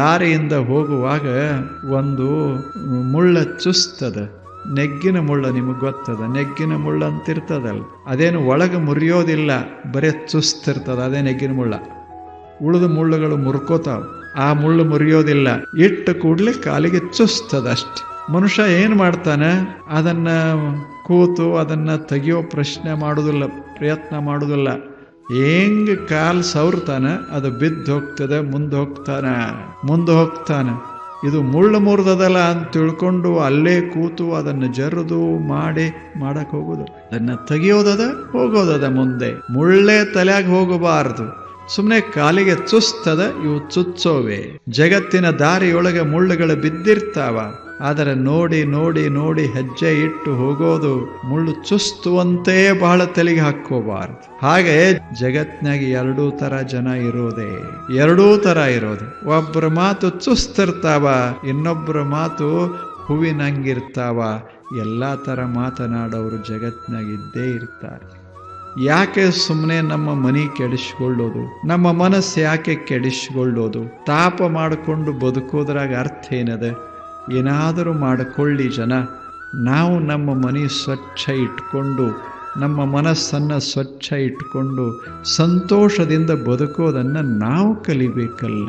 ದಾರಿಯಿಂದ ಹೋಗುವಾಗ ಒಂದು ಮುಳ್ಳ ಚುಸ್ತದ, ನೆಗ್ಗಿನ ಮುಳ್ಳ ನಿಮಗೆ ಗೊತ್ತದ? ನೆಗ್ಗಿನ ಮುಳ್ಳ ಅಂತಿರ್ತದಲ್ಲ. ಅದೇನು ಒಳಗೆ ಮುರಿಯೋದಿಲ್ಲ, ಬರೇ ಚುಸ್ತಿರ್ತದ, ಅದೇ ನೆಗ್ಗಿನ ಮುಳ್ಳ. ಉಳಿದ ಮುಳ್ಳುಗಳು ಮುರ್ಕೋತಾವೆ. ಆ ಮುಳ್ಳು ಮುರಿಯೋದಿಲ್ಲ, ಇಟ್ಟು ಕೂಡ್ಲಿ ಕಾಲಿಗೆ ಚುಸ್ತದ ಅಷ್ಟೆ. ಮನುಷ್ಯ ಏನು ಮಾಡ್ತಾನೆ? ಅದನ್ನ ಕೂತು ಅದನ್ನ ತೆಗಿಯೋ ಪ್ರಶ್ನೆ ಮಾಡೋದಿಲ್ಲ, ಪ್ರಯತ್ನ ಮಾಡುದಿಲ್ಲ. ಹೆಂಗ್ ಕಾಲ್ ಸವರ್ತಾನೆ ಅದು ಬಿದ್ದು ಹೋಗ್ತದೆ, ಮುಂದೆ ಹೋಗ್ತಾನ? ಮುಂದೆ ಹೋಗ್ತಾನೆ. ಇದು ಮುಳ್ಳು ಮುರಿದದಲ್ಲ ಅಂತ ತಿಳ್ಕೊಂಡು ಅಲ್ಲೇ ಕೂತು ಅದನ್ನು ಜರದು ಮಾಡಿ ಮಾಡಕ್ ಹೋಗೋದು. ಅದನ್ನ ತೆಗಿಯೋದದ, ಹೋಗೋದದ ಮುಂದೆ. ಮುಳ್ಳೇ ತಲೆಯಾಗ ಹೋಗಬಾರದು. ಸುಮ್ಮನೆ ಕಾಲಿಗೆ ಚುಸ್ತದ, ಇವು ಚುಚ್ಚೋವೆ. ಜಗತ್ತಿನ ದಾರಿಯೊಳಗೆ ಮುಳ್ಳುಗಳು ಬಿದ್ದಿರ್ತಾವ. ಆದರೆ ನೋಡಿ ನೋಡಿ ನೋಡಿ ಹೆಜ್ಜೆ ಇಟ್ಟು ಹೋಗೋದು ಮುಳ್ಳು ಚುಸ್ತುವಂತೆ ಬಹಳ ತಲೆಗೆ ಹಾಕೋಬಾರದು ಹಾಗೆ ಜಗತ್ನಾಗ ಎರಡೂ ತರ ಜನ ಇರೋದೇ, ಎರಡೂ ತರ ಇರೋದು. ಒಬ್ಬರ ಮಾತು ಚುಸ್ತಿರ್ತಾವ ಇನ್ನೊಬ್ಬರ ಮಾತು ಹೂವಿನಂಗಿರ್ತಾವ. ಎಲ್ಲಾ ತರ ಮಾತನಾಡೋರು ಜಗತ್ನಾಗ ಇದ್ದೇ ಇರ್ತಾರೆ. ಯಾಕೆ ಸುಮ್ಮನೆ ನಮ್ಮ ಮನಿ ಕೆಡಿಸ್ಕೊಳ್ಳೋದು? ನಮ್ಮ ಮನಸ್ಸು ಯಾಕೆ ಕೆಡಿಸ್ಕೊಳ್ಳೋದು? ತಾಪ ಮಾಡಿಕೊಂಡು ಬದುಕೋದ್ರಾಗ ಅರ್ಥ ಏನದ? ಏನಾದರೂ ಮಾಡಿಕೊಳ್ಳಿ ಜನ. ನಾವು ನಮ್ಮ ಮನೆ ಸ್ವಚ್ಛ ಇಟ್ಕೊಂಡು, ನಮ್ಮ ಮನಸ್ಸನ್ನು ಸ್ವಚ್ಛ ಇಟ್ಕೊಂಡು, ಸಂತೋಷದಿಂದ ಬದುಕೋದನ್ನು ನಾವು ಕಲಿಬೇಕಲ್ಲ.